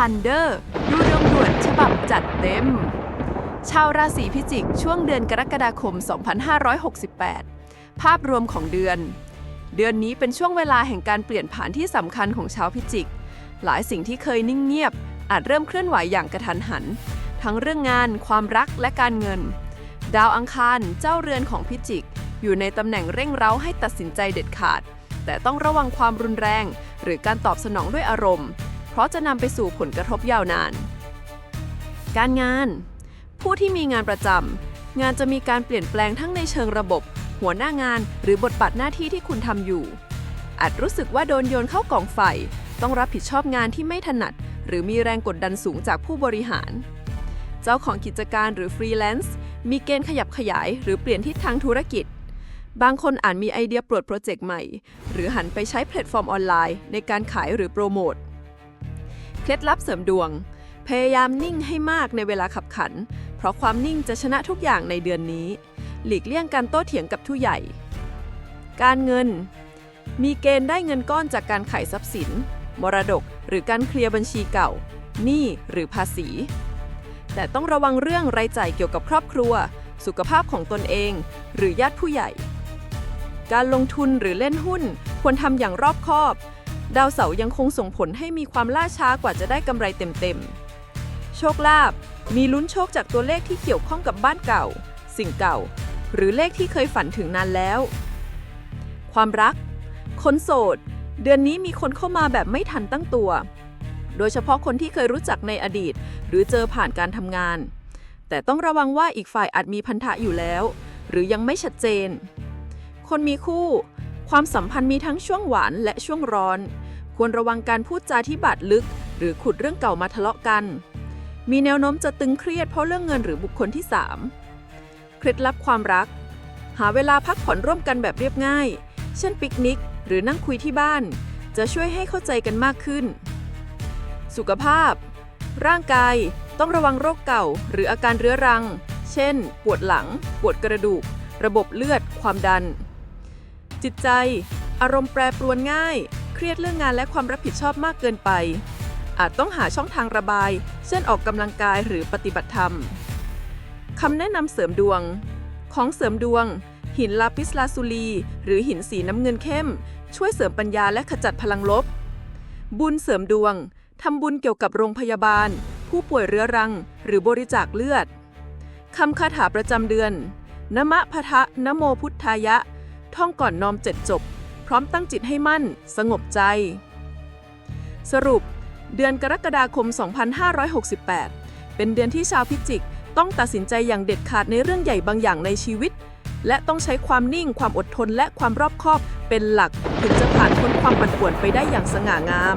ทันเดอร์ดูดวงด่วนฉบับจัดเต็ม ชาวราศีพิจิกช่วงเดือนกรกฎาคม 2568 ภาพรวมของเดือน เดือนนี้เป็นช่วงเวลาแห่งการเปลี่ยนผ่านที่สำคัญของชาวพิจิก หลายสิ่งที่เคยนิ่งเงียบ อาจเริ่มเคลื่อนไหวอย่างกระทันหัน ทั้งเรื่องงาน ความรักและการเงิน ดาวอังคารเจ้าเรือนของพิจิก อยู่ในตำแหน่งเร่งเร้าให้ตัดสินใจเด็ดขาด แต่ต้องระวังความรุนแรง หรือการตอบสนองด้วยอารมณ์ เพราะจะนำไปสู่ผลกระทบยาวนาน การงาน ผู้ที่มีงานประจำงานจะมีการเปลี่ยนแปลงทั้งในเชิงระบบ หัวหน้างานหรือบทบาทหน้าที่ที่คุณทำอยู่ อาจรู้สึกว่าโดนโยนเข้ากองไฟ ต้องรับผิดชอบงานที่ไม่ถนัด หรือมีแรงกดดันสูงจากผู้บริหาร เจ้าของกิจการหรือฟรีแลนซ์มีเกณฑ์ขยับขยายหรือเปลี่ยนทิศทางธุรกิจบางคนอาจมีไอเดียโปรดโปรเจกต์ใหม่ หรือหันไปใช้แพลตฟอร์มออนไลน์ในการขายหรือโปรโมท เคล็ดลับเสริมดวง พยายามนิ่งให้มากในเวลาขับขัน เพราะความนิ่งจะชนะทุกอย่างในเดือนนี้ หลีกเลี่ยงการโต้เถียงกับผู้ใหญ่ การเงิน มีเกณฑ์ได้เงินก้อนจากการขายทรัพย์สิน มรดก หรือการเคลียร์บัญชีเก่า หนี้หรือภาษี แต่ต้องระวังเรื่องรายจ่ายเกี่ยวกับครอบครัว สุขภาพของตนเอง หรือญาติผู้ใหญ่ การลงทุนหรือเล่นหุ้นควรทำอย่างรอบคอบ ดาวเสาร์ยังคงส่งผลให้มีความล่าช้ากว่าจะได้กำไรเต็มๆ โชคลาภมีลุ้นโชคจากตัวเลขที่เกี่ยวข้องกับบ้านเก่า สิ่งเก่า หรือเลขที่เคยฝันถึงนานแล้ว ความรัก คนโสด เดือนนี้มีคนเข้ามาแบบไม่ทันตั้งตัว โดยเฉพาะคนที่เคยรู้จักในอดีต หรือเจอผ่านการทำงาน แต่ต้องระวังว่าอีกฝ่ายอาจมีพันธะอยู่แล้ว หรือยังไม่ชัดเจน คนมีคู่ ความสัมพันธ์มีทั้งช่วงหวานและช่วงร้อน ควรระวังการพูดจาที่บาดลึก หรือขุดเรื่องเก่ามาทะเลาะกัน มีแนวโน้มจะตึงเครียดเพราะเรื่องเงินหรือบุคคลที่ 3 เคล็ดลับความรัก หาเวลาพักผ่อนร่วมกันแบบเรียบง่าย เช่นปิกนิก หรือนั่งคุยที่บ้าน จะช่วยให้เข้าใจกันมากขึ้น สุขภาพ ร่างกายต้องระวังโรคเก่า หรืออาการเรื้อรัง เช่น ปวดหลัง ปวดกระดูก ระบบเลือด ความดัน จิตใจ อารมณ์แปรปรวนง่าย เครียดเรื่องงานและความรับผิดชอบมากเกินไป อาจต้องหาช่องทางระบาย เช่นออกกำลังกายหรือปฏิบัติธรรมคำแนะนำเสริมดวง ของเสริมดวง หินลาปิสลาซูลี หรือหินสีน้ำเงินเข้ม ช่วยเสริมปัญญาและขจัดพลังลบ บุญเสริมดวงทำบุญเกี่ยวกับโรงพยาบาล ผู้ป่วยเรื้อรัง หรือบริจาคเลือดคำคาถาประจำเดือนนมะพะทะนโมพุทธายะ ท่องก่อนนอมเจ็ดจบ พร้อมตั้งจิตให้มั่น สงบใจ สรุป เดือนกรกฎาคม 2568 เป็นเดือนที่ชาวพิจิก ต้องตัดสินใจอย่างเด็ดขาดในเรื่องใหญ่บางอย่างในชีวิต และต้องใช้ความนิ่งความอดทนและความรอบคอบเป็นหลัก ถึงจะผ่านพ้นความปั่นป่วนไปได้อย่างสง่างาม